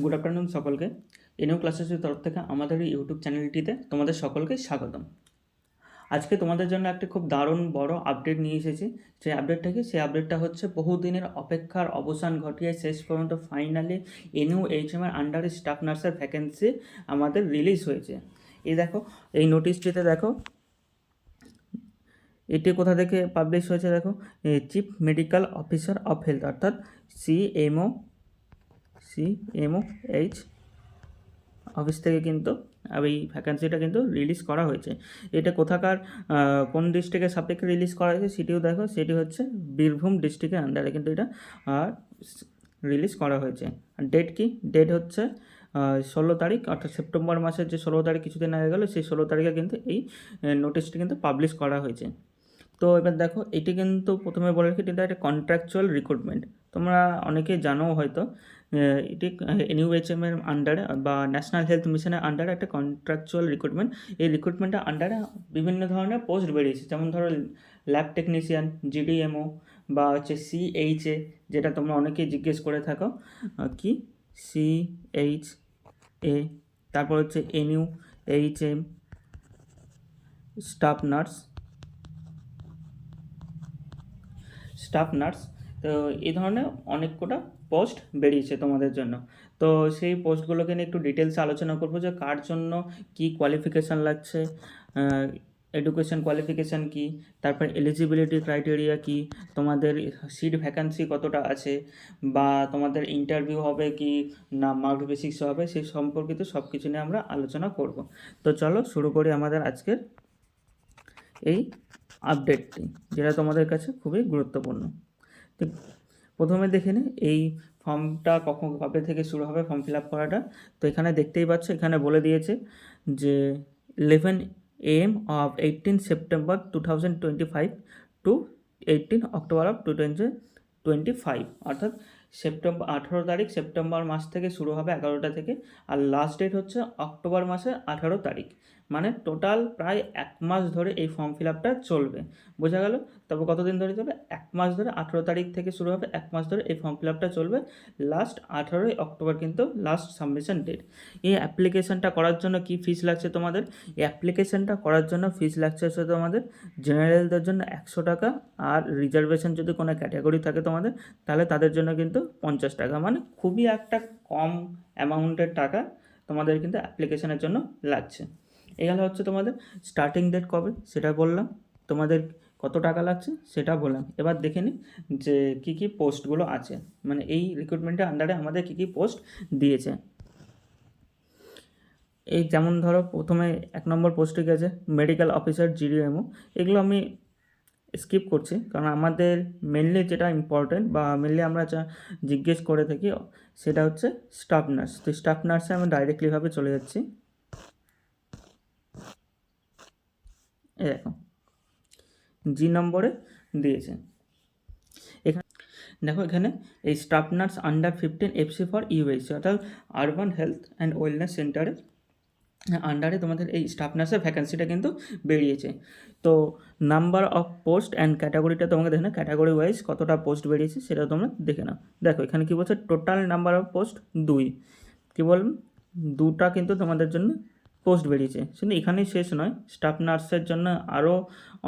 Good afternoon সকলকে। NU ক্লাসেসের তরফ থেকে আমাদের ইউটিউব চ্যানেলটিতে তোমাদের সকলকে স্বাগতম। আজকে তোমাদের জন্য একটা খুব দারুণ বড় আপডেট নিয়ে এসেছি। সেই আপডেটটা কি? সেই আপডেটটা হচ্ছে বহুদিনের অপেক্ষার অবসান ঘটিয়ে শেষ পর্যন্ত ফাইনালি এনইউ এইচএম এর আন্ডারে স্টাফ নার্সের ভ্যাকেন্সি আমাদের রিলিজ হয়েছে। এই দেখো, এই নোটিশটিতে দেখো, এটি কোথা থেকে পাবলিশ হয়েছে দেখো? Chief medical officer of health অর্থাৎ CMO C MO H. Office থেকে কিন্তু এই ভ্যাকান্সিটা কিন্তু রিলিজ করা হয়েছে। এটা কোথাকার কোন ডিস্ট্রিক্টের সাপেক্ষে রিলিজ করা হয়েছে সেটিও দেখো, সেটি হচ্ছে বীরভূম ডিস্ট্রিক্টের আন্ডারে কিন্তু এটা রিলিজ করা হয়েছে। ডেট কি? ডেট হচ্ছে ষোলো তারিখ, অর্থাৎ সেপ্টেম্বর মাসের যে ষোলো তারিখ কিছুদিন আগে গেলো, সেই ষোলো তারিখে কিন্তু এই নোটিশটি কিন্তু পাবলিশ করা হয়েছে। তো এবার দেখো, এটি কিন্তু প্রথমে বলে রাখি, এটা একটা কন্ট্রাকচুয়াল রিক্রুটমেন্ট তোমরা অনেকেই জানো হয়তো এটি এনইউএইচএম এর আন্ডারে বা ন্যাশনাল হেলথ মিশনের আন্ডারে একটা কন্ট্রাকচুয়াল রিক্রুটমেন্ট এই রিক্রুটমেন্টের আন্ডারে বিভিন্ন ধরনের পোস্ট বেরিয়েছে। যেমন ধরো ল্যাব টেকনিশিয়ান জিডিএমও বা হচ্ছে সিএইচএ যেটা তোমরা অনেকেই জিজ্ঞেস করে থাকো কি? সিএইচ এ তারপর হচ্ছে NU HM staff nurse staff nurse তো এই ধরনের অনেক কটা পোস্ট বেরিয়েছে তোমাদের জন্য। তো সেই পোস্টগুলোকে নিয়ে একটু ডিটেলসে আলোচনা করব যে কার জন্য কি কোয়ালিফিকেশান লাগছে এডুকেশন কোয়ালিফিকেশান কি, তারপর এলিজিবিলিটি ক্রাইটেরিয়া কি, তোমাদের সিট ভ্যাকান্সি কতটা আছে, বা তোমাদের ইন্টারভিউ হবে কি না মার্ক বেসিক্স হবে, সেই সম্পর্কিত সব কিছু নিয়ে আমরা আলোচনা করব। তো চলো শুরু করি আমাদের আজকের এই আপডেটটি যেটা তোমাদের কাছে খুবই গুরুত্বপূর্ণ। প্রথমে দেখে নে, এই ফর্মটা কখন কবে থেকে শুরু হবে, ফর্ম ফিল আপ করাটা। তো এখানে দেখতেই পাচ্ছ, এখানে বলে দিয়েছে যে eleven M of eighteen September two thousand twenty five to eighteen October of two twenty twenty five অর্থাৎ সেপ্টেম্বর আঠেরো তারিখ সেপ্টেম্বর মাস থেকে শুরু হবে এগারোটা থেকে, আর লাস্ট ডেট হচ্ছে অক্টোবর মাসের আঠারো তারিখ। টোটাল প্রায় এক মাস ধরে এই ফর্ম ফিল আপটা চলবে। বোঝা গেল? তবে কতদিন ধরে চলবে? এক মাস ধরে আঠেরো তারিখ থেকে শুরু হবে, এক মাস ধরে এই ফর্ম ফিল আপটা চলবে। লাস্ট আঠেরোই অক্টোবর কিন্তু লাস্ট সাবমিশন ডেট এই অ্যাপ্লিকেশনটা করার জন্য কি ফিস লাগছে তোমাদের? এই অ্যাপ্লিকেশনটা করার জন্য ফিস লাগছে হচ্ছে তোমাদের জেনারেলদের জন্য একশো টাকা আর রিজার্ভেশন যদি কোনো ক্যাটাগরি থাকে তোমাদের, তাহলে তাদের জন্য কিন্তু পঞ্চাশ টাকা। মানে খুবই একটা কম অ্যামাউন্টের টাকা তোমাদের কিন্তু অ্যাপ্লিকেশনের জন্য লাগছে। এগুলো হচ্ছে তোমাদের স্টার্টিং ডেট কবে? সেটা বললাম। তোমাদের কত টাকা লাগছে সেটা বললাম। এবার দেখে নিই যে কী কী পোস্টগুলো আছে। মানে এই রিক্রুটমেন্টের আন্ডারে আমাদের কী কী পোস্ট দিয়েছে। এই যেমন ধরো প্রথমে এক নম্বর পোস্টে গেছে মেডিকেল অফিসার জিডিএমও এগুলো আমি স্কিপ করছি কারণ আমাদের মেনলি যেটা ইম্পর্টেন্ট বা মেনলি আমরা যা জিজ্ঞেস করে থাকি সেটা হচ্ছে স্টাফ নার্স তো স্টাফ নার্সে আমি ডাইরেক্টলিভাবে চলে যাচ্ছি। এই দেখো। জি নম্বরে দিয়েছে। এখানে দেখো এখানে এই staff nurse under fifteen FC for UAC অর্থাৎ আরবান হেলথ অ্যান্ড ওয়েলনেস সেন্টারের আন্ডারে তোমাদের এই স্টাফ নার্সের ভ্যাকেন্সিটা কিন্তু বেরিয়েছে। তো নাম্বার অফ পোস্ট অ্যান্ড ক্যাটাগরিটা তোমাকে দেখে না ক্যাটাগরি ওয়াইজ কতটা পোস্ট বেরিয়েছে সেটা তোমরা দেখে নাও। দেখো, এখানে কী বলছে? টোটাল নাম্বার অফ পোস্ট দুই। কী বলুন দুটা কিন্তু তোমাদের জন্য পোস্ট বেরিয়েছে। শুধু এখানেই শেষ নয় স্টাফ নার্সের জন্য আরও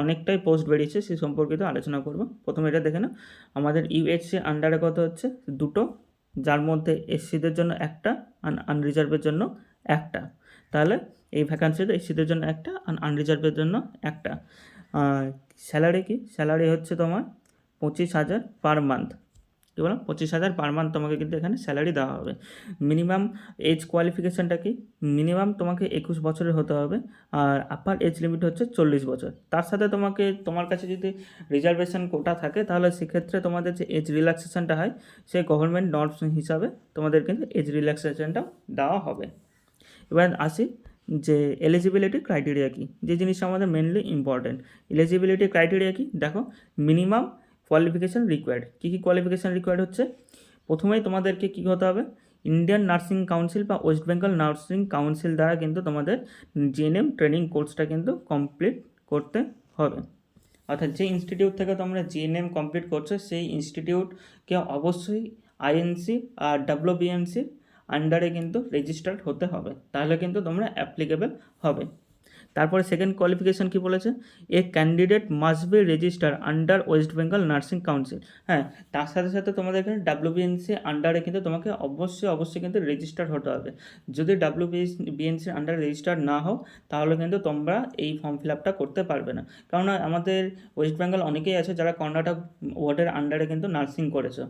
অনেকটাই পোস্ট বেরিয়েছে, সে সম্পর্কিত আলোচনা করব। প্রথমে এটা দেখে নাও, আমাদের ইউএইচসি আন্ডারে কত হচ্ছে দুটো, যার মধ্যে এসসিদের জন্য একটা আর আনরিজার্ভের জন্য একটা। তাহলে এই ভ্যাকান্সিতে এসসিদের জন্য একটা আর আনরিজার্ভের জন্য একটা। স্যালারি কি? স্যালারি হচ্ছে তোমার পঁচিশ হাজার পার মান্থ কী বলো পঁচিশ হাজার পার মান্থ তোমাকে কিন্তু এখানে স্যালারি দেওয়া হবে। মিনিমাম এজ কোয়ালিফিকেশানটা কি? মিনিমাম তোমাকে একুশ বছরের হতে হবে আর আপার এজ লিমিট হচ্ছে চল্লিশ বছর। তার সাথে তোমাকে, তোমার কাছে যদি রিজার্ভেশন কোটা থাকে, তাহলে সেক্ষেত্রে তোমাদের যে এজ রিল্যাক্সেশনটা হয় সেই গভর্নমেন্ট নর্মস হিসাবে তোমাদের কিন্তু এজ রিল্যাক্সেশনটা দেওয়া হবে। এবার আসি যে এলিজিবিলিটি ক্রাইটেরিয়া কি? যে জিনিসটা আমাদের মেনলি ইম্পর্টেন্ট এলিজিবিলিটি ক্রাইটেরিয়া কি? দেখো মিনিমাম কোয়ালিফিকেশান রিকোয়ার্ড কী কী কোয়ালিফিকেশান রিকোয়ার্ড হচ্ছে? প্রথমেই তোমাদেরকে কী হতে হবে? ইন্ডিয়ান নার্সিং কাউন্সিল বা ওয়েস্ট বেঙ্গল নার্সিং কাউন্সিল দ্বারা কিন্তু তোমাদের জিএনএম ট্রেনিং কোর্সটা কিন্তু কমপ্লিট করতে হবে। অর্থাৎ যে ইনস্টিটিউট থেকে তোমরা জিএনএম কমপ্লিট করছ, সেই ইনস্টিটিউটকে অবশ্যই আইএনসি আর ডাব্লিউবিএমসি আন্ডারে কিন্তু রেজিস্টার্ড হতে হবে। তাহলে কিন্তু তোমরা অ্যাপ্লিকেবল হবে। তারপরে সেকেন্ড কোয়ালিফিকেশান কি বলেছে? A candidate must be register under West Bengal nursing council হ্যাঁ তার সাথে সাথে তোমাদের এখানে ডাব্লিউবিএনসি আন্ডারে কিন্তু তোমাকে অবশ্যই অবশ্যই কিন্তু রেজিস্টার হতে হবে। যদি ডাব্লিউবিএনসির আন্ডারে রেজিস্টার না হও, তাহলে কিন্তু তোমরা এই ফর্ম ফিল আপটা করতে পারবে না। কারণ আমাদের ওয়েস্ট বেঙ্গল অনেকেই আছে যারা কর্ণাটক ওয়ার্ডের আন্ডারে কিন্তু নার্সিং করেছে।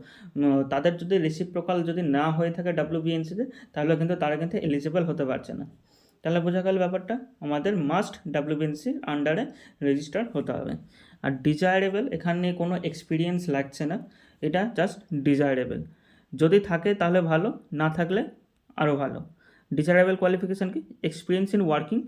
তাদের যদি রেসিপ্রোকাল যদি না হয়ে থাকে ডাব্লিউবিএনসিতে তাহলে কিন্তু তারা কিন্তু এলিজিবল হতে পারছে না। তাহলে বোঝা গেল ব্যাপারটা, আমাদের মাস্ট ডাব্লিউবিএনসির আন্ডারে রেজিস্টার হতে হবে। আর ডিজায়ারেবল এখানে কোনো এক্সপিরিয়েন্স লাগছে না, এটা জাস্ট ডিজায়ারেবল যদি থাকে তাহলে ভালো, না থাকলে আরও ভালো। ডিজায়ারেবল কোয়ালিফিকেশান কি? Experience in working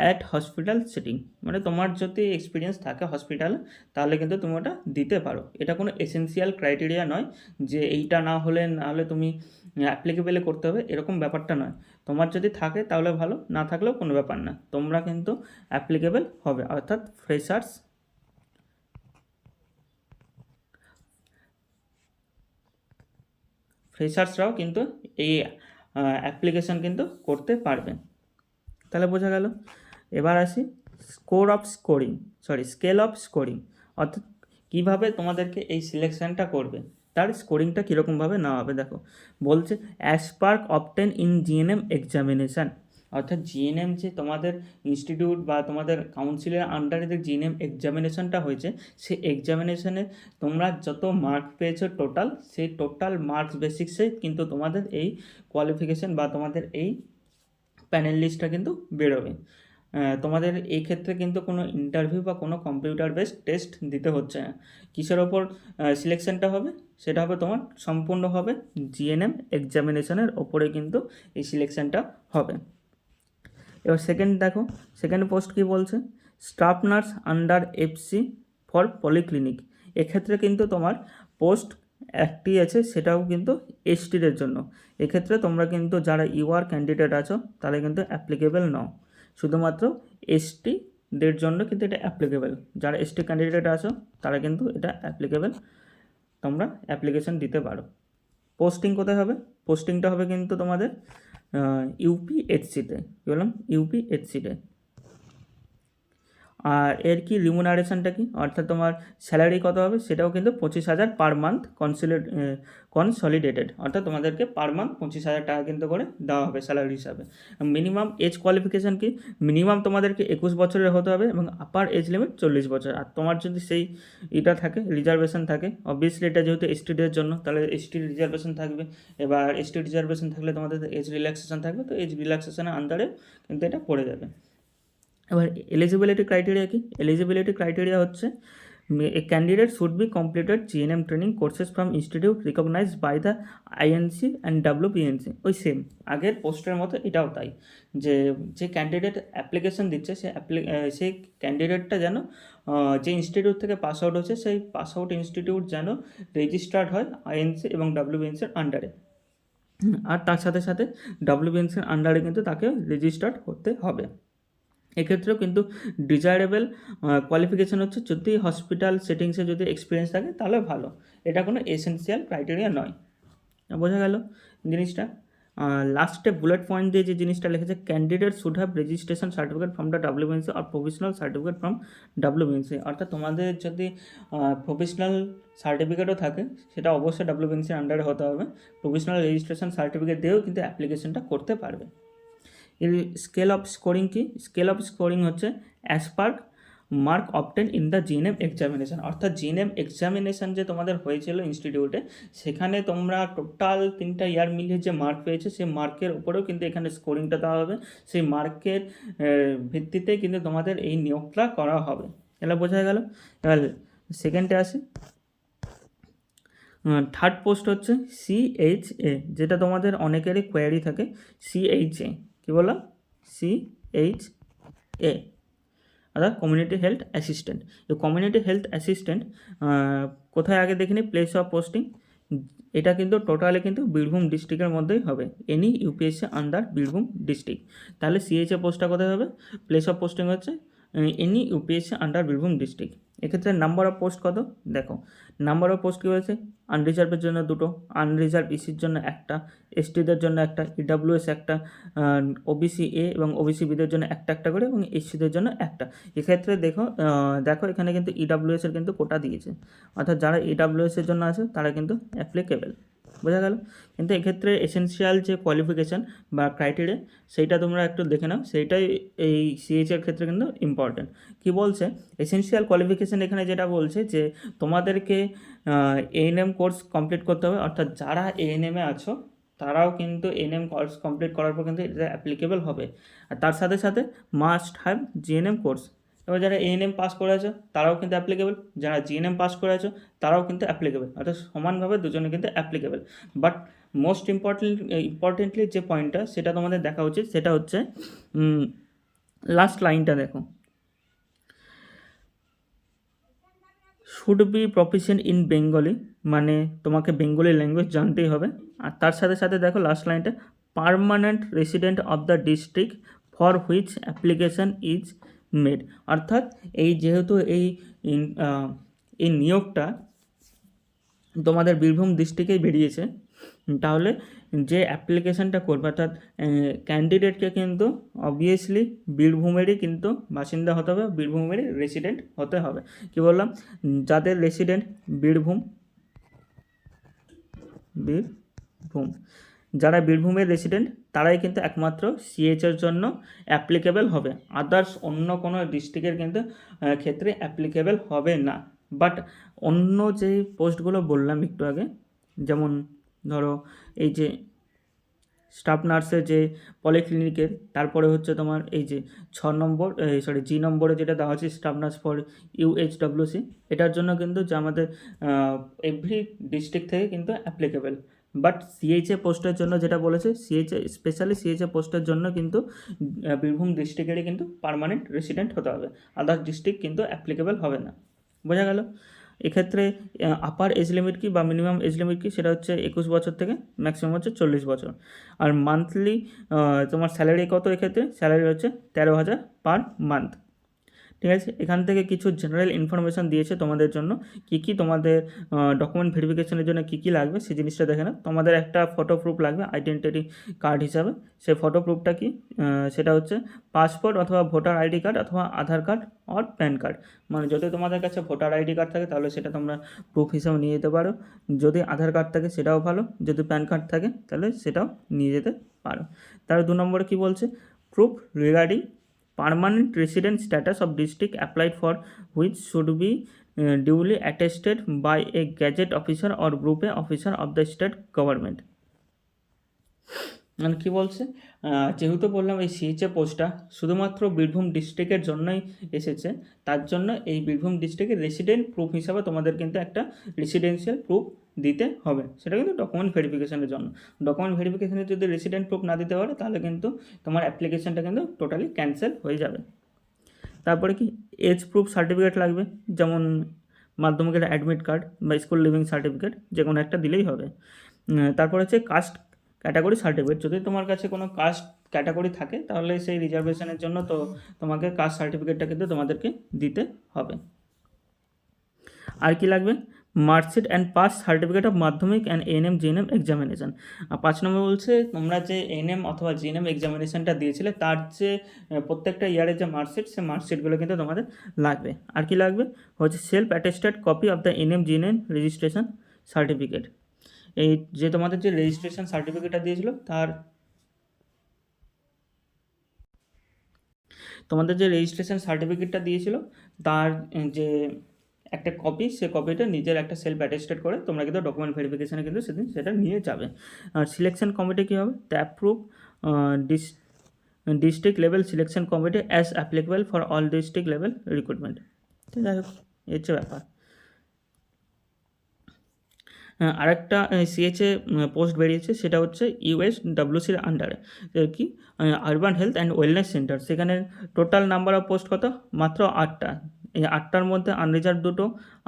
at hospital setting মানে তোমার যদি এক্সপিরিয়েন্স থাকে হসপিটালে তাহলে কিন্তু তুমি ওটা দিতে পারো। এটা কোনো এসেন্সিয়াল ক্রাইটেরিয়া নয় যে এইটা না হলে না হলে তুমি অ্যাপ্লিকেবেলে করতে হবে, এরকম ব্যাপারটা নয়। তোমার যদি থাকে তাহলে ভালো, না থাকলেও কোনো ব্যাপার না। তোমরা কিন্তু অ্যাপ্লিকেবেল হবে, অর্থাৎ ফ্রেশার্স ফ্রেশার্সরাও কিন্তু এই অ্যাপ্লিকেশন কিন্তু করতে পারবে। তাহলে বোঝা গেল। এবার আসি score of scoring sorry scale of scoring অর্থাৎ কীভাবে তোমাদেরকে এই সিলেকশনটা করবে। তার স্কোরিংটা কীরকমভাবে নেওয়া হবে? দেখো, বলছে as per mark obtained in GNM examination অর্থাৎ জিএনএম যে তোমাদের ইনস্টিটিউট বা তোমাদের কাউন্সিলের আন্ডারে যে জিএনএম এক্সামিনেশনটা হয়েছে সেই এক্সামিনেশনে তোমরা যত মার্ক পেয়েছ টোটাল সেই টোটাল মার্কস বেসিক্সে কিন্তু তোমাদের এই কোয়ালিফিকেশন বা তোমাদের এই প্যানেল লিস্টটা কিন্তু বেরোবে। তোমাদের এই ক্ষেত্রে কিন্তু কোনো ইন্টারভিউ বা কোনো কম্পিউটার বেসড টেস্ট দিতে হচ্ছে না। কিসের ওপর সিলেকশনটা হবে? সেটা হবে তোমার সম্পূর্ণ হবে জিএনএম এক্সামিনেশনের ওপরে কিন্তু এই সিলেকশনটা হবে। এবার সেকেন্ড দেখো সেকেন্ড পোস্ট কি বলছে? Staff nurse under FC for polyclinic এক্ষেত্রে কিন্তু তোমার পোস্ট একটি আছে, সেটাও কিন্তু এসটিদের জন্য। এক্ষেত্রে তোমরা কিন্তু যারা ইউআর ক্যান্ডিডেট আছো তারা কিন্তু অ্যাপ্লিকেবল নও। শুধুমাত্র এসটিদের জন্য কিন্তু এটা অ্যাপ্লিকেবল যারা এসটি ক্যান্ডিডেট আছো, তারা কিন্তু এটা অ্যাপ্লিকেবল তোমরা অ্যাপ্লিকেশন দিতে পারো। পোস্টিং কোথায় হবে? পোস্টিংটা হবে কিন্তু তোমাদের ইউপিএইচসিতে কী বললাম? ইউপিএইচসিতে আর এর কি রিমুনারেশনটা কি? অর্থাৎ তোমার স্যালারি কত হবে? সেটাও কিন্তু পঁচিশ হাজার পার মান্থ কনসিলেট কনসলিডেটেড অর্থাৎ তোমাদেরকে পার মান্থ পঁচিশ হাজার টাকা কিন্তু করে দেওয়া হবে স্যালারি হিসাবে। মিনিমাম এজ কোয়ালিফিকেশান কি? মিনিমাম তোমাদেরকে একুশ বছরের হতে হবে এবং আপার এজ লিমিট চল্লিশ বছর। আর তোমার যদি সেই এটা থাকে রিজার্ভেশন থাকে অবভিয়াসলি এটা যেহেতু এসটিদের জন্য, তাহলে এসটি রিজার্ভেশন থাকবে। এবার এসটি রিজার্ভেশন থাকলে তোমাদের এজ রিল্যাক্সেশন থাকবে, তো এজ রিল্যাক্সেশনের আন্ডারে কিন্তু এটা পড়ে যাবে। এবার এলিজিবিলিটি ক্রাইটেরিয়া কি? এলিজিবিলিটি ক্রাইটেরিয়া হচ্ছে candidate should be completed GNM training courses from institute recognise by the INC and WBNC ওই সেম আগের পোস্টের মতো এটাও তাই, যে যে ক্যান্ডিডেট অ্যাপ্লিকেশন দিচ্ছে, সে সেই ক্যান্ডিডেটটা যেন যে ইনস্টিটিউট থেকে পাস আউট হচ্ছে, সেই পাস আউট ইনস্টিটিউট যেন রেজিস্টার্ড হয় আইএনসি এবং ডাব্লিউবিএনসির আন্ডারে আর তার সাথে সাথে ডাব্লিউবিএনসির আন্ডারে কিন্তু তাকে রেজিস্টার্ড হতে হবে। এক্ষেত্রেও কিন্তু ডিজায়ারেবল কোয়ালিফিকেশান হচ্ছে যদি হসপিটাল সেটিংসে যদি এক্সপিরিয়েন্স থাকে তাহলে ভালো। এটা কোনো এসেন্সিয়াল ক্রাইটেরিয়া নয়। বোঝা গেল জিনিসটা। লাস্টে বুলেট পয়েন্ট দিয়ে যে জিনিসটা লিখেছে candidate should have registration certificate from the WBNC R professional certificate from WBNC অর্থাৎ তোমাদের যদি প্রফেশনাল সার্টিফিকেটও থাকে, সেটা অবশ্যই ডাব্লিউবিএনসির আন্ডারে হতে হবে। প্রফেশনাল রেজিস্ট্রেশন সার্টিফিকেট দিয়েও কিন্তু অ্যাপ্লিকেশনটা করতে পারবে। এর স্কেল অফ স্কোরিং কি? স্কেল অফ স্কোরিং হচ্ছে as per mark obtained in the GNM examination অর্থাৎ জিএনএম এক্সামিনেশন যে তোমাদের হয়েছিল ইনস্টিটিউটে সেখানে তোমরা টোটাল তিনটা ইয়ার মিলিয়ে যে মার্ক পেয়েছে, সেই মার্কের উপরেও কিন্তু এখানে স্কোরিংটা দেওয়া হবে। সেই মার্কের ভিত্তিতে কিন্তু তোমাদের এই নিয়োগটা করা হবে। এটা বোঝা গেল? এবার সেকেন্ডে আসি। থার্ড পোস্ট হচ্ছে সিএইচ এ যেটা তোমাদের অনেকেরই কোয়ারি থাকে। সিএইচ এ কী বললাম সিএইচ এ অর্থাৎ কমিউনিটি হেলথ অ্যাসিস্ট্যান্ট এই কমিউনিটি হেলথ অ্যাসিস্ট্যান্ট কোথায় আগে দেখিনি? প্লেস অফ পোস্টিং এটা কিন্তু টোটালি কিন্তু বীরভূম ডিস্ট্রিক্টের মধ্যেই হবে। Any UPSC under Birbhum district তাহলে সিএইচএ পোস্টটা কোথায় হবে? প্লেস অফ পোস্টিং হচ্ছে any UPSC under Birbhum district এক্ষেত্রে নাম্বার অফ পোস্ট কত? দেখো নাম্বার অফ পোস্ট কী হয়েছে? আনরিজার্ভের জন্য দুটো আনরিজার্ভ ইসির জন্য একটা এসটিদের জন্য একটা ইডাব্লিউএস একটা ওবিসি এ এবং ওবিসি বিদের জন্য একটা একটা করে এবং এসসিদের জন্য একটা। এক্ষেত্রে দেখো দেখো এখানে কিন্তু ইডাব্লিউএসের কিন্তু কোটা দিয়েছে। অর্থাৎ যারা ইডাব্লিউএসের জন্য আছে, তারা কিন্তু অ্যাপ্লিকেবল বোঝা গেল? কিন্তু এক্ষেত্রে এসেনশিয়াল যে কোয়ালিফিকেশান বা ক্রাইটেরিয়া সেইটা তোমরা একটু দেখে নাও। সেইটাই এই সিএইচ এর ক্ষেত্রে কিন্তু ইম্পর্টেন্ট কি বলছে? এসেনশিয়াল কোয়ালিফিকেশান এখানে যেটা বলছে যে, তোমাদেরকে এএনএম কোর্স কমপ্লিট করতে হবে। অর্থাৎ যারা এএনএমে আছো, তারাও কিন্তু এএনএম কোর্স কমপ্লিট করার পর কিন্তু এটা অ্যাপ্লিকেবল হবে। আর তার সাথে সাথে মাস্ট হ্যাভ জিএনএম কোর্স এবার যারা এএনএম পাস করে আছো তারাও কিন্তু অ্যাপ্লিকেবল যারা জিএনএম পাস করে আছো তারাও কিন্তু অ্যাপ্লিকেবল অর্থাৎ সমানভাবে দুজনে কিন্তু applicable but most important importantly যে পয়েন্টটা সেটা তোমাদের দেখা উচিত। সেটা হচ্ছে লাস্ট লাইনটা দেখো। Should be proficient in Bengali মানে তোমাকে বেঙ্গলি ল্যাঙ্গুয়েজ জানতেই হবে। আর তার সাথে সাথে দেখো লাস্ট লাইনটা permanent resident of the district for which application is made অর্থাৎ এই যেহেতু এই এই নিয়োগটা তোমাদের বীরভূম ডিস্ট্রিক্টেই বেরিয়েছে, তাহলে যে অ্যাপ্লিকেশনটা করবে, অর্থাৎ ক্যান্ডিডেটকে কিন্তু অবভিয়াসলি বীরভূমেরই কিন্তু বাসিন্দা হতে হবে, বীরভূমেরই রেসিডেন্ট হতে হবে। কি বললাম? যাদের রেসিডেন্ট বীরভূম বীরভূম, যারা বীরভূমের রেসিডেন্ট তারাই কিন্তু একমাত্র সিএইচের জন্য অ্যাপ্লিকেবল হবে। আদার্স অন্য কোনো ডিস্ট্রিক্টের কিন্তু ক্ষেত্রে অ্যাপ্লিকেবল হবে না। বাট অন্য যে পোস্টগুলো বললাম একটু আগে, যেমন ধরো এই যে স্টাফ নার্সের যে পলিক্লিনিকের তারপরে হচ্ছে তোমার এই যে ছ নম্বর সরি জি নম্বরে যেটা দেওয়া আছে স্টাফ নার্স ফর ইউএইচডব্লিউসি এটার জন্য কিন্তু যে আমাদের এভরি ডিস্ট্রিক্ট থেকে কিন্তু অ্যাপ্লিকেবল বাট সিএইচএ পোস্টের জন্য যেটা বলেছে সিএইচএ স্পেশালি সিএইচএ পোস্টের জন্য কিন্তু বীরভূম ডিস্ট্রিক্টেরই কিন্তু পার্মানেন্ট রেসিডেন্ট হতে হবে। আদার ডিস্ট্রিক্ট কিন্তু অ্যাপ্লিকেবল হবে না। বোঝা গেল? এক্ষেত্রে আপার এজ লিমিট কি বা মিনিমাম এজ লিমিট কি, সেটা হচ্ছে একুশ বছর থেকে ম্যাক্সিমাম হচ্ছে চল্লিশ বছর। আর মান্থলি তোমার স্যালারি কত এক্ষেত্রে? স্যালারি হচ্ছে তেরো হাজার পার মান্থ ঠিক আছে? এখান থেকে কিছু জেনারেল ইনফরমেশান দিয়েছে তোমাদের জন্য। কি কি তোমাদের ডকুমেন্ট ভেরিফিকেশনের জন্য কি কি লাগবে সেই জিনিসটা দেখে না তোমাদের একটা ফটো প্রুফ লাগবে আইডেন্টিটি কার্ড হিসাবে। সেই ফটো প্রুফটা কি? সেটা হচ্ছে পাসপোর্ট অথবা ভোটার আইডি কার্ড অথবা আধার কার্ড আর প্যান কার্ড মানে যদি তোমাদের কাছে ভোটার আইডি কার্ড থাকে তাহলে সেটা তোমরা প্রুফ হিসাবে নিয়ে যেতে পারো। যদি আধার কার্ড থাকে সেটাও ভালো। যদি প্যান কার্ড থাকে তাহলে সেটাও নিয়ে যেতে পারো। তার দু নম্বরে কি বলছে? Proof regarding permanent resident status of district applied for which should be uh, duly attested by a gazette officer or group officer of the state government মানে কী বলছে যেহেতু বললাম এই সিএইচএ পোস্টটা শুধুমাত্র বীরভূম ডিস্ট্রিক্টের জন্যই এসেছে, তার জন্য এই বীরভূম ডিস্ট্রিক্টের রেসিডেন্ট প্রুফ হিসাবে তোমাদের কিন্তু একটা রেসিডেন্সিয়াল প্রুফ দিতে হবে। সেটা কিন্তু ডকুমেন্ট ভেরিফিকেশনের জন্য। ডকুমেন্ট ভেরিফিকেশনে যদি রেসিডেন্ট প্রুফ না দিতে পারে, তাহলে কিন্তু তোমার অ্যাপ্লিকেশনটা কিন্তু টোটালি ক্যান্সেল হয়ে যাবে। তারপরে কি? এজ প্রুফ সার্টিফিকেট লাগবে, যেমন মাধ্যমিকের অ্যাডমিট কার্ড বা স্কুল লিভিং সার্টিফিকেট যে কোনো একটা দিলেই হবে। তারপর হচ্ছে কাস্ট ক্যাটাগরি সার্টিফিকেট যদি তোমার কাছে কোনো কাস্ট ক্যাটাগরি থাকে, তাহলে সেই রিজার্ভেশনের জন্য তো তোমাকে কাস্ট সার্টিফিকেটটা কিন্তু তোমাদেরকে দিতে হবে। আর কি লাগবে? Marksheet and pass certificate of Madhyamik and ANM GNM examination আর পাঁচ নম্বর বলছে, তোমরা যে এএনএম অথবা জিএনএম এক্সামিনেশনটা দিয়েছিলে, তার যে প্রত্যেকটা ইয়ারের যে মার্কশিট সে মার্কশিটগুলো কিন্তু তোমাদের লাগবে। আর কি লাগবে? হচ্ছে self attested copy of the NM GNM registration certificate এই যে তোমাদের যে রেজিস্ট্রেশন সার্টিফিকেটটা দিয়েছিল, তার তোমাদের যে রেজিস্ট্রেশন সার্টিফিকেটটা দিয়েছিল, তার যে একটা কপি সে কপিটা নিজের একটা সেলফ অ্যাটেস্টেড করে তোমরা কিন্তু ডকুমেন্ট ভেরিফিকেশানে কিন্তু সেদিন সেটা নিয়ে যাবে। আর সিলেকশন কমিটি কী হবে? Tap proof dis district level selection committee as applicable for all district level recruitment ঠিক আছে এই হচ্ছে ব্যাপার। আরেকটা সিএচএ পোস্ট বেরিয়েছে, সেটা হচ্ছে ইউএস ডাব্লিউসির আন্ডারে কি? Urban health and wellness centre সেখানে টোটাল নাম্বার অফ পোস্ট কত? মাত্র আটটা। এই আটটার মধ্যে আনরিজার্ভ দুটো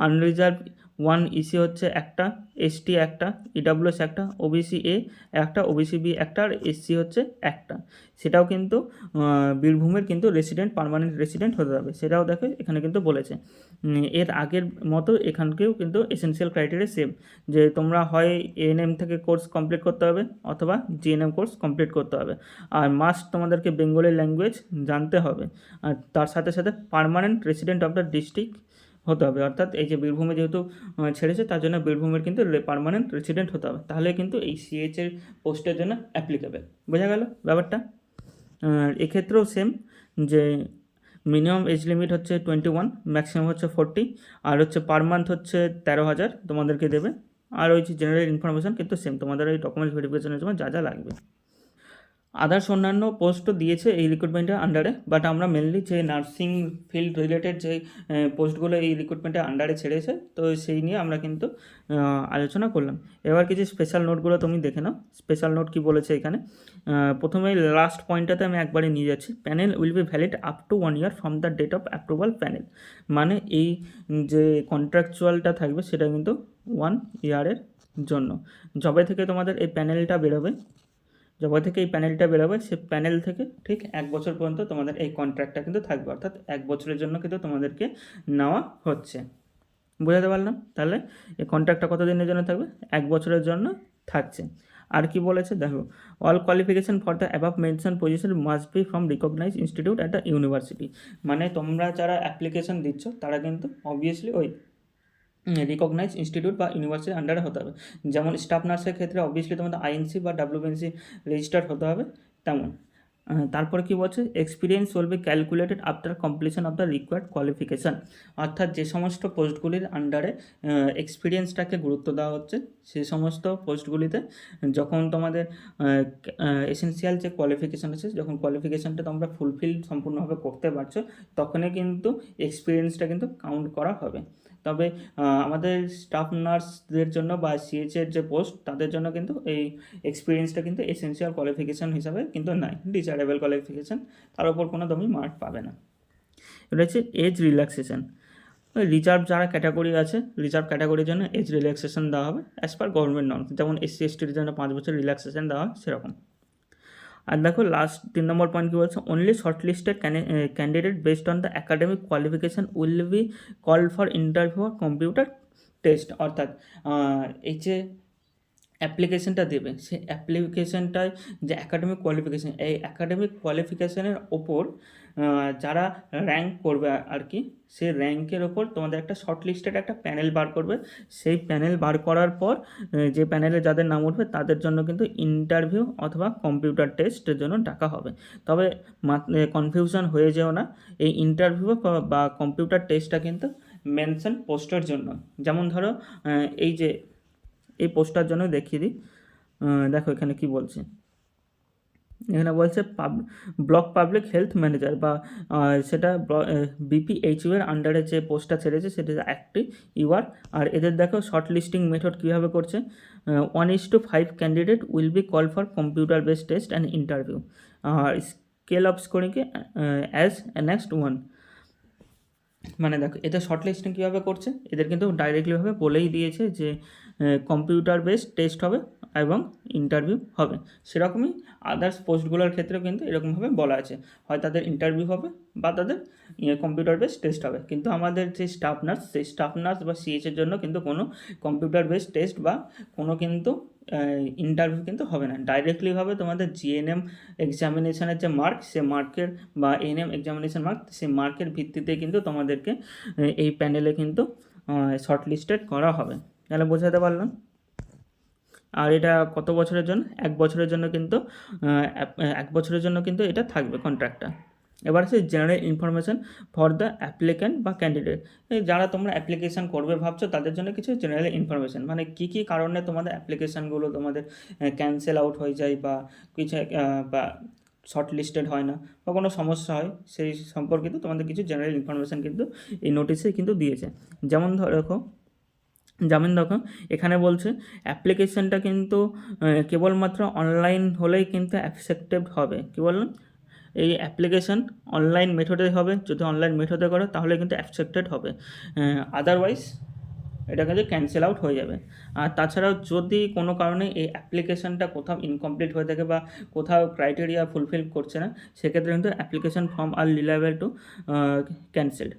আনরিজার্ভ ওয়ান ইসি হচ্ছে একটা এসটি একটা ইডাব্লিউএস একটা ওবিসি এ একটা ওবিসি বি একটা আর এসসি হচ্ছে একটা। সেটাও কিন্তু বীরভূমের কিন্তু রেসিডেন্ট পারমানেন্ট রেসিডেন্ট হতে হবে। সেটাও দেখো এখানে কিন্তু বলেছে। এর আগের মতো এখানকেও কিন্তু এসেনশিয়াল ক্রাইটেরিয়া সেম যে তোমরা হয় এএনএম থেকে কোর্স কমপ্লিট করতে হবে অথবা জিএনএম কোর্স কমপ্লিট করতে হবে। আর মাস্ট তোমাদেরকে বেঙ্গলি ল্যাঙ্গুয়েজ জানতে হবে। আর তার সাথে সাথে permanent resident of the district হতে হবে। অর্থাৎ এই যে বীরভূমে যেহেতু ছেড়েছে, তার জন্য বীরভূমের কিন্তু পারমানেন্ট রেসিডেন্ট হতে হবে। তাহলে কিন্তু এই সিএইচ এর পোস্টের জন্য অ্যাপ্লিকেবল বোঝা গেল ব্যাপারটা? আর এক্ষেত্রেও সেম যে মিনিমাম এজ লিমিট হচ্ছে টোয়েন্টি ওয়ান ম্যাক্সিমাম হচ্ছে ফোরটি আর হচ্ছে পার মান্থ হচ্ছে তেরো হাজার তোমাদেরকে দেবে। আর ওই যে জেনারেল ইনফরমেশন কিন্তু সেম তোমাদের ওই ডকুমেন্টস ভেরিফিকেশনের জন্য যা যা লাগবে। আদার্স অন্যান্য পোস্টও দিয়েছে এই রিক্রুটমেন্টের আন্ডারে বাট আমরা মেনলি যে নার্সিং ফিল্ড রিলেটেড যে পোস্টগুলো এই রিক্রুটমেন্টের আন্ডারে ছেড়েছে, তো সেই নিয়ে আমরা কিন্তু আলোচনা করলাম। এবার কিছু স্পেশাল নোটগুলো তুমি দেখে নাও। স্পেশাল নোট কি বলেছে এখানে? প্রথমে লাস্ট পয়েন্টটাতে আমি একবারে নিয়ে যাচ্ছি। Panel will be valid up to one year from the date of approval panel মানে এই যে কন্ট্রাকচুয়ালটা থাকবে সেটা কিন্তু ওয়ান ইয়ারের জন্য। যবে থেকে তোমাদের এই প্যানেলটা বেরোবে যবে থেকে এই প্যানেলটা বেরোবে, সে প্যানেল থেকে ঠিক এক বছর পর্যন্ত তোমাদের এই কন্ট্রাক্টটা কিন্তু থাকবে, অর্থাৎ এক বছরের জন্য কিন্তু তোমাদেরকে নেওয়া হচ্ছে। বোঝাতে পারলাম? তাহলে এই কন্ট্রাক্টটা কত দিনের জন্য থাকবে? এক বছরের জন্য থাকছে। আর কি বলেছে? দেখো all qualification for the above mention position must be from recognise institute at the university মানে তোমরা যারা অ্যাপ্লিকেশন দিচ্ছ, তারা কিন্তু অবভিয়াসলি ওই রিকগনাইজ ইনস্টিটিউট বা ইউনিভার্সিটির আন্ডারে হতে হবে। যেমন স্টাফ নার্সের ক্ষেত্রে অবভিয়াসলি তোমাদের আইএনসি বা ডাব্লিউবিএনসি রেজিস্টার্ড হতে হবে, তেমন। তারপরে কি বলছে? Experience will be calculated after completion of the required qualification অর্থাৎ যে সমস্ত পোস্টগুলির আন্ডারে এক্সপিরিয়েন্সটাকে গুরুত্ব দেওয়া হচ্ছে সেই সমস্ত পোস্টগুলিতে যখন তোমাদের এসেন্সিয়াল যে কোয়ালিফিকেশান আছে, যখন কোয়ালিফিকেশানটা তোমরা ফুলফিল সম্পূর্ণভাবে করতে পারছ, তখনই কিন্তু এক্সপিরিয়েন্সটা কিন্তু কাউন্ট করা হবে। তবে আমাদের স্টাফ নার্সদের জন্য বা সিএচের যে পোস্ট তাদের জন্য কিন্তু এই এক্সপিরিয়েন্সটা কিন্তু এসেন্সিয়াল কোয়ালিফিকেশান হিসাবে কিন্তু নাই ডিচারেবল কোয়ালিফিকেশান তার উপর কোনো তুমি মার্ক পাবে না। হচ্ছে এজ রিল্যাক্সেশন রিজার্ভ যারা ক্যাটাগরি আছে রিজার্ভ ক্যাটাগরির জন্য এজ রিল্যাক্সেশন দেওয়া হবে অ্যাজ পার গভর্নমেন্ট নর্ম যেমন এসসি এসটির জন্য পাঁচ বছর রিল্যাক্সেশন দেওয়া হয়, সেরকম। আর দেখো লাস্ট তিন নম্বর পয়েন্ট কী বলছে? Only short listed candidate based on the academic qualification will be call for interview R computer test অর্থাৎ এই যে অ্যাপ্লিকেশানটা দেবে, সেই অ্যাপ্লিকেশানটায় যে অ্যাকাডেমিক কোয়ালিফিকেশান এই অ্যাকাডেমিক কোয়ালিফিকেশানের ওপর যারা র্যাঙ্ক করবে আর কি সেই র্যাঙ্কের ওপর তোমাদের একটা শর্ট লিস্টেড একটা প্যানেল বার করবে। সেই প্যানেল বার করার পর যে প্যানেলে যাদের নাম উঠবে, তাদের জন্য কিন্তু ইন্টারভিউ অথবা কম্পিউটার টেস্টের জন্য ডাকা হবে। তবে কনফিউশন হয়ে যেও না, এই ইন্টারভিউ বা কম্পিউটার টেস্টটা কিন্তু মেনশন পোস্টের জন্য। যেমন ধরো এই যে, এই পোস্টার জন্য দেখিয়ে দিই। দেখো এখানে কি বলছে। এখানে বলছে পাব, ব্লক পাবলিক হেলথ ম্যানেজার বা সেটা বিপিএইচইউ এর আন্ডারে যে পোস্টটা ছেড়েছে সেটা একটি ইউআর আর এদের দেখো শর্ট লিস্টিং মেথড কীভাবে করছে? One is to five candidate will be call for computer based test and interview R scale of স্কোরিংকে অ্যাজ নেক্সট ওয়ান মানে দেখো, এদের শর্ট লিস্টিং কীভাবে করছে? এদের কিন্তু ডাইরেক্টলিভাবে বলেই দিয়েছে যে কম্পিউটার বেসড টেস্ট হবে এবং ইন্টারভিউ হবে। সেরকমই আদার্স পোস্টগুলোর ক্ষেত্রেও কিন্তু এরকমভাবে বলা আছে। হয় তাদের ইন্টারভিউ হবে বা তাদের কম্পিউটার বেসড টেস্ট হবে। কিন্তু আমাদের যে স্টাফ নার্স সেই স্টাফ নার্স বা সিএচের জন্য কিন্তু কোনো কম্পিউটার বেসড টেস্ট বা কোনো কিন্তু ইন্টারভিউ কিন্তু হবে না। ডাইরেক্টলি হবে তোমাদের জিএনএম এক্সামিনেশনের যে মার্ক সে মার্কের বা এনএম এক্সামিনেশন মার্ক সেই মার্কের ভিত্তিতে কিন্তু তোমাদেরকে এই প্যানেলে কিন্তু শর্ট লিস্টেড করা হবে। তাহলে বোঝাতে পারলাম। আর এটা কত বছরের জন্য? এক বছরের জন্য কিন্তু এক- বছরের জন্য কিন্তু এটা থাকবে কন্ট্রাক্টটা এবার আছে general information for the applicant বা ক্যান্ডিডেট যারা তোমরা অ্যাপ্লিকেশান করবে ভাবছ, তাদের জন্য কিছু জেনারেল ইনফরমেশান মানে কী কী কারণে তোমাদের অ্যাপ্লিকেশানগুলো তোমাদের ক্যান্সেল আউট হয়ে যায় বা কিছু বা শর্ট লিস্টেড হয় না বা কোনো সমস্যা হয়, সেই সম্পর্কিত তোমাদের কিছু জেনারেল ইনফরমেশান কিন্তু এই নোটিশে কিন্তু দিয়েছে। যেমন ধরো যেমন দেখো এখানে বলছে অ্যাপ্লিকেশনটা কিন্তু কেবলমাত্র অনলাইন হলেই কিন্তু অ্যাকসেপ্টেড হবে। কী বললাম এই অ্যাপ্লিকেশন অনলাইন মেথডে হবে। যদি অনলাইন মেথডে করো, তাহলে কিন্তু অ্যাকসেপ্টেড হবে। আদারওয়াইজ এটা কিন্তু ক্যান্সেল আউট হয়ে যাবে। আর তাছাড়াও যদি কোনো কারণে এই অ্যাপ্লিকেশানটা কোথাও ইনকমপ্লিট হয়ে থাকে বা কোথাও ক্রাইটেরিয়া ফুলফিল করছে না, সেক্ষেত্রে কিন্তু application form are liable to cancelled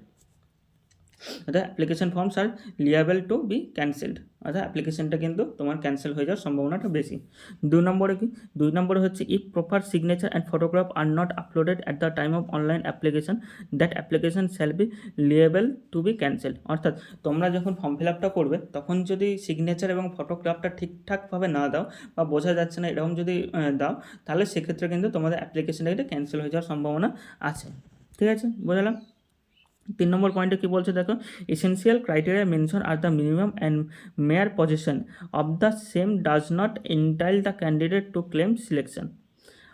অর্থাৎ application forms are liable to be cancelled অর্থাৎ অ্যাপ্লিকেশনটা কিন্তু তোমার ক্যান্সেল হয়ে যাওয়ার সম্ভাবনাটা বেশি। দুই নম্বরে কি? দুই নম্বরে হচ্ছে if proper signature and photograph are not uploaded at the time of online application that application shall be liable to be cancel অর্থাৎ তোমরা যখন ফর্ম ফিল আপটা করবে, তখন যদি সিগনেচার এবং ফটোগ্রাফটা ঠিকঠাকভাবে না দাও বা বোঝা যাচ্ছে না এরকম যদি দাও, তাহলে সেক্ষেত্রে কিন্তু তোমাদের অ্যাপ্লিকেশনটা কিন্তু ক্যান্সেল হয়ে যাওয়ার সম্ভাবনা আছে। ঠিক আছে? বোঝালাম? তিন নম্বর পয়েন্টে কী বলছে দেখো? Essential criteria mention are the minimum and mere position of the same does not entitle the candidate to claim selection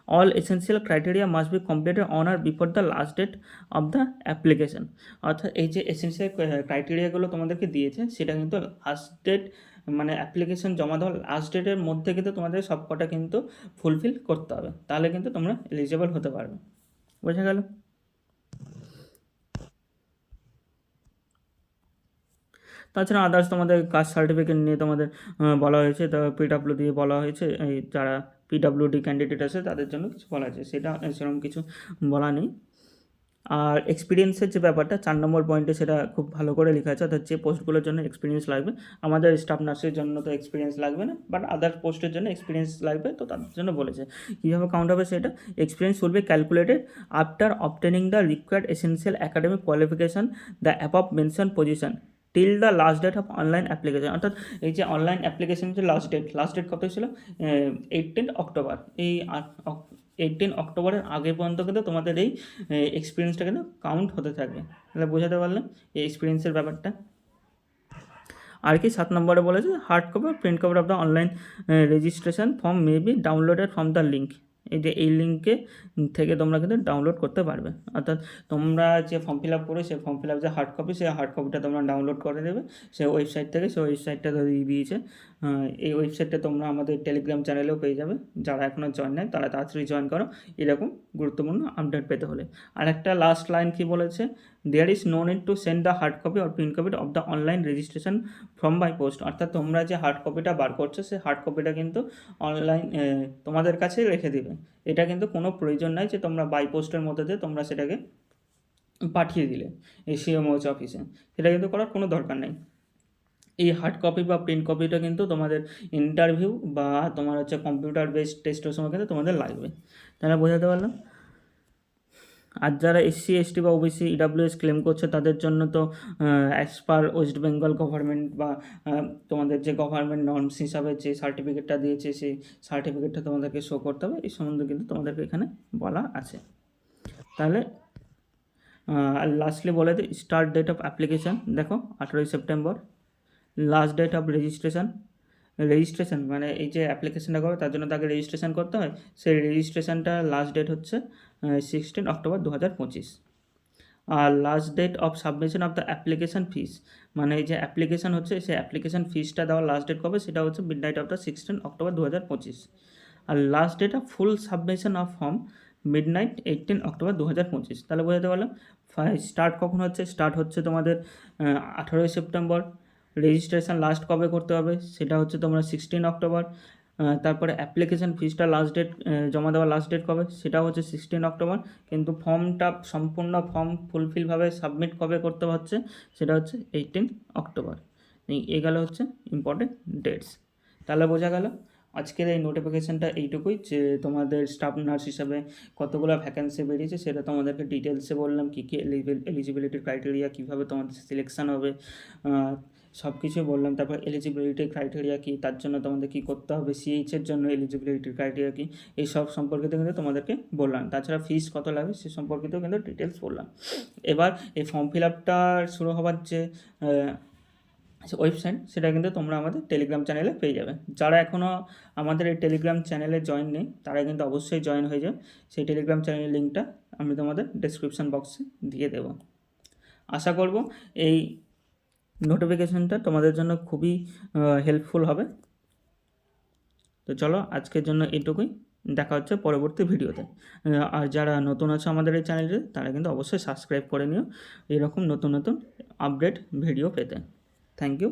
all essential criteria must be completed on or before the last date of the application অর্থাৎ এই যে essential ক্রাইটেরিয়াগুলো তোমাদেরকে দিয়েছে, সেটা কিন্তু last date মানে application জমা দেওয়ার লাস্ট ডেটের মধ্যে কিন্তু তোমাদের সব কটা কিন্তু ফুলফিল করতে হবে। তাহলে কিন্তু তোমরা এলিজিবল হতে পারবে। বোঝা গেল? তাছাড়া আদার্স তোমাদের কাস্ট সার্টিফিকেট নিয়ে তোমাদের বলা হয়েছে, তো পিডাব্লিউ দিয়ে বলা হয়েছে, এই যারা পিডাব্লিউডি ক্যান্ডিডেট আছে, তাদের জন্য কিছু বলা আছে সেটা, সেরকম কিছু বলা নেই। আর এক্সপিরিয়েন্সের যে ব্যাপারটা, চার নম্বর পয়েন্টে সেটা খুব ভালো করে লেখা আছে, অর্থাৎ যে পোস্টগুলোর জন্য এক্সপিরিয়েন্স লাগবে, আমাদের স্টাফ নার্সের জন্য তো এক্সপিরিয়েন্স লাগবে না বাট আদার পোস্টের জন্য এক্সপিরিয়েন্স লাগবে, তো তাদের জন্য বলেছে। কীভাবে কাউন্ট হবে সেটা? Experience will be calculated after obtaining the required essential academic qualification the above mention position till the last date of online application অর্থাৎ এই যে অনলাইন অ্যাপ্লিকেশন যে লাস্ট ডেট লাস্ট ডেট কত ছিল? এইটিন অক্টোবর এই eighteen অক্টোবরের আগে পর্যন্ত কিন্তু তোমাদের এই এক্সপিরিয়েন্সটা কিন্তু কাউন্ট হতে থাকবে। তাহলে বোঝাতে পারলাম এই এক্সপিরিয়েন্সের ব্যাপারটা। আর কি সাত নম্বরে বলেছে hard copy print copy of the online registration form may be downloaded from the link এই যে এই লিঙ্কে থেকে তোমরা কিন্তু ডাউনলোড করতে পারবে। অর্থাৎ তোমরা যে ফর্ম ফিল আপ করে, সেই ফর্ম ফিল আপ যে হার্ড কপি সেই হার্ড কপিটা তোমরা ডাউনলোড করে দেবে। সেই ওয়েবসাইট থেকে সেই ওয়েবসাইটটা দিয়ে দিয়েছে। এই ওয়েবসাইটটা তোমরা আমাদের টেলিগ্রাম চ্যানেলেও পেয়ে যাবে। যারা এখনও জয়েন নেয় তারা তাড়াতাড়ি জয়েন করো। এরকম গুরুত্বপূর্ণ আপডেট পেতে হলে। আর একটা লাস্ট লাইন কি বলেছে? There is no need to send the hard copy or print copy of the online registration form by post অর্থাৎ তোমরা যে হার্ড কপিটা বার করছ সেই হার্ড কপিটা কিন্তু অনলাইন তোমাদের কাছেই রেখে দিবে। এটা কিন্তু কোনো প্রয়োজন নাই যে তোমরা বাই পোস্টের মধ্যে দিয়ে তোমরা সেটাকে পাঠিয়ে দিলে এই সিএমওচ অফিসে। সেটা কিন্তু করার কোনো দরকার নেই। এই হার্ড কপি বা প্রিন্ট কপিটা কিন্তু তোমাদের ইন্টারভিউ বা তোমার হচ্ছে কম্পিউটার বেসড টেস্টের সময় কিন্তু তোমাদের লাগবে। তাহলে বোঝাতে পারলাম? আর যারা এসসি এসটি বা ওবিসি ইডাব্লিউএস ক্লেম করছে, তাদের জন্য তো as per West Bengal government বা তোমাদের যে গভর্নমেন্ট নর্মস হিসাবে যে সার্টিফিকেটটা দিয়েছে, সেই সার্টিফিকেটটা তোমাদেরকে শো করতে হবে। এই সম্বন্ধে কিন্তু তোমাদেরকে এখানে বলা আছে। তাহলে আর লাস্টলি বলে দিই স্টার্ট ডেট অফ অ্যাপ্লিকেশান দেখো, আঠেরোই September last date of registration registration মানে এই যে অ্যাপ্লিকেশনটা করো তার জন্য তাকে রেজিস্ট্রেশন করতে হয়। সেই রেজিস্ট্রেশনটা লাস্ট ডেট হচ্ছে সিক্সটিন অক্টোবর দু হাজার পঁচিশ। আর last date of submission of the application fees মানে এই যে অ্যাপ্লিকেশন হচ্ছে, সেই অ্যাপ্লিকেশন ফিসটা দেওয়ার লাস্ট ডেট কবে, সেটা হচ্ছে midnight of the sixteen October দু হাজার পঁচিশ। আর last date of full submission of form midnight eighteen October দু হাজার পঁচিশ। তাহলে বোঝাতে পারলাম স্টার্ট কখন হচ্ছে? স্টার্ট হচ্ছে তোমাদের আঠারোই সেপ্টেম্বর রেজিস্ট্রেশন লাস্ট কবে করতে হবে? সেটা হচ্ছে তোমরা সিক্সটিন অক্টোবর তারপরে অ্যাপ্লিকেশন ফিসটা লাস্ট ডেট জমা দেওয়ার লাস্ট ডেট কবে? সেটা হচ্ছে সিক্সটিন অক্টোবর কিন্তু ফর্মটা সম্পূর্ণ ফর্ম ফুলফিলভাবে সাবমিট কবে করতে হচ্ছে? সেটা হচ্ছে এইটিন অক্টোবর এই এগুলো হচ্ছে ইম্পর্টেন্ট ডেটস তাহলে বোঝা গেল, আজকের এই নোটিফিকেশানটা এইটুকুই যে তোমাদের স্টাফ নার্স হিসাবে কতগুলো ভ্যাকেন্সি বেরিয়েছে সেটা তোমাদেরকে ডিটেলসে বললাম, কী কী এলিজিবিলিটির ক্রাইটেরিয়া কীভাবে তোমাদের সিলেকশন হবে সব কিছুই বললাম। তারপর এলিজিবিলিটি ক্রাইটেরিয়া কী? তার জন্য তোমাদের কী করতে হবে? সিএইচের জন্য এলিজিবিলিটি ক্রাইটেরিয়া কী? এই সব সম্পর্কিত কিন্তু তোমাদেরকে বললাম। তাছাড়া ফিস কত লাগবে? সে সম্পর্কিতও কিন্তু ডিটেলস বললাম। এবার এই ফর্ম ফিল শুরু হওয়ার যে ওয়েবসাইট সেটা কিন্তু তোমরা আমাদের টেলিগ্রাম চ্যানেলে পেয়ে যাবে। যারা এখনও আমাদের এই টেলিগ্রাম চ্যানেলে জয়েন নেই, তারা কিন্তু অবশ্যই জয়েন হয়ে যাবে সেই টেলিগ্রাম চ্যানেলের লিঙ্কটা আমি তোমাদের ডেসক্রিপশন বক্সে দিয়ে দেবো। আশা করব এই নোটিফিকেশনটা তোমাদের জন্য খুবই হেল্পফুল হবে। তো চলো আজকের জন্য এটুকুই। দেখা হচ্ছে পরবর্তী ভিডিওতে। আর যারা নতুন আছে আমাদের এই চ্যানেলে তারা কিন্তু অবশ্যই সাবস্ক্রাইব করে নিও। এরকম নতুন নতুন আপডেট ভিডিও পেতে। Thank you